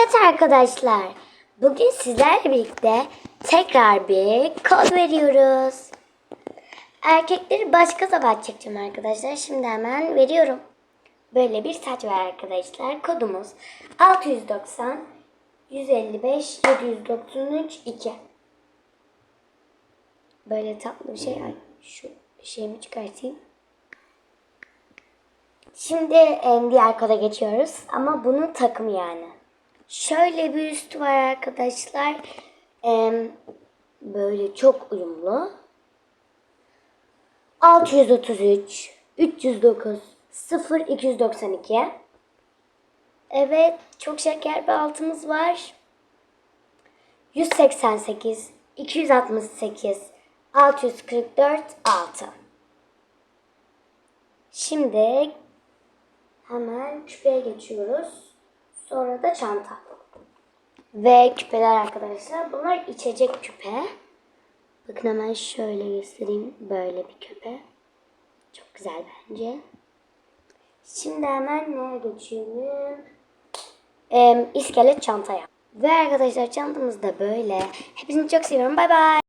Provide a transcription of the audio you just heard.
Evet arkadaşlar. Bugün sizlerle birlikte tekrar bir kod veriyoruz. Erkekleri başka zaman çekeceğim arkadaşlar. Şimdi hemen veriyorum. Böyle bir saç var arkadaşlar. Kodumuz 690 155 793 2. Böyle tatlı bir şey. Ay, şu şeyimi çıkartayım. Şimdi em, diğer koda geçiyoruz. Ama bunun takımı yani. Şöyle bir üstü var arkadaşlar. Em, böyle çok uyumlu. 633 309 0 292 Evet çok şeker bir altımız var. 188 268 644 6 Şimdi hemen küpeye geçiyoruz. Sonra da çanta. Ve küpeler arkadaşlar. Bunlar içecek küpe. Bakın hemen şöyle göstereyim. Böyle bir küpe. Çok güzel bence. Şimdi hemen neye geçiyorum? Ee, iskelet çantaya. Ve arkadaşlar çantamız da böyle. Hepinizi çok seviyorum. Bay bay.